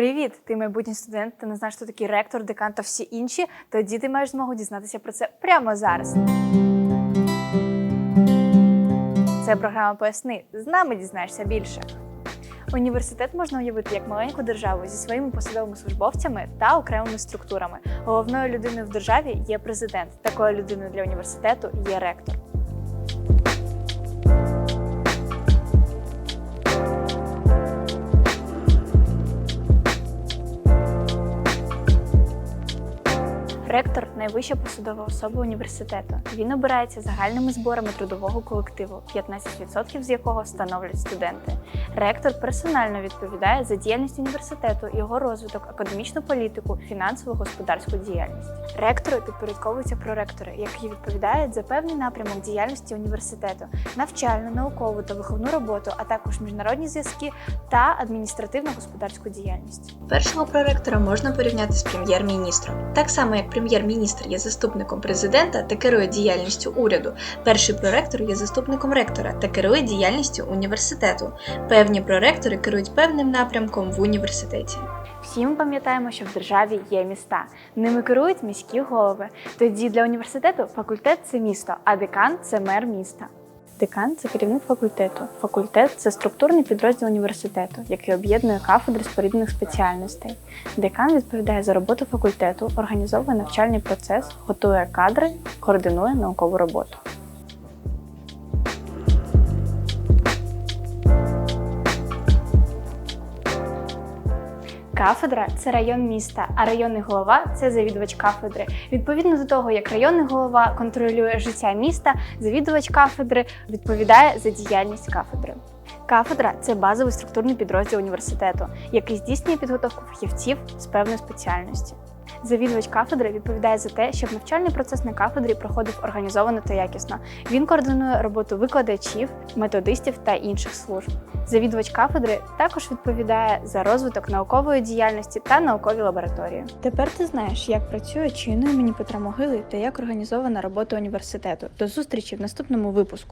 Привіт! Ти майбутній студент, ти не знаєш, хто такий ректор, декан та всі інші. Тоді ти маєш змогу дізнатися про це прямо зараз. Це програма Поясни. З нами дізнаєшся більше. Університет можна уявити як маленьку державу зі своїми посадовими службовцями та окремими структурами. Головною людиною в державі є президент. Такою людиною для університету є ректор. Ректор найвища посадова особа університету. Він обирається загальними зборами трудового колективу, 15% з якого становлять студенти. Ректор персонально відповідає за діяльність університету, його розвиток, академічну політику, фінансову господарську діяльність. Ректори підпорядковуються проректори, які відповідають за певний напрямок діяльності університету, навчальну, наукову та виховну роботу, а також міжнародні зв'язки та адміністративно-господарську діяльність. Першого проректора можна порівняти з прем'єр-міністром. Так само, як прем'єр-міністр є заступником президента та керує діяльністю уряду, перший проректор є заступником ректора та керує діяльністю університету. Певні проректори керують певним напрямком в університеті. Всі ми пам'ятаємо, що в державі є міста. Ними керують міські голови. Тоді для університету факультет це місто, а декан це мер міста. Декан це керівник факультету. Факультет це структурний підрозділ університету, який об'єднує кафедри споріднених спеціальностей. Декан відповідає за роботу факультету, організовує навчальний процес, готує кадри, координує наукову роботу. Кафедра це район міста, а районний голова це завідувач кафедри. Відповідно до того, як районний голова контролює життя міста, завідувач кафедри відповідає за діяльність кафедри. Кафедра це базовий структурний підрозділ університету, який здійснює підготовку фахівців з певної спеціальності. Завідувач кафедри відповідає за те, щоб навчальний процес на кафедрі проходив організовано та якісно. Він координує роботу викладачів, методистів та інших служб. Завідувач кафедри також відповідає за розвиток наукової діяльності та наукові лабораторії. Тепер ти знаєш, як працює чиною імені Петра Могили та як організована робота університету. До зустрічі в наступному випуску.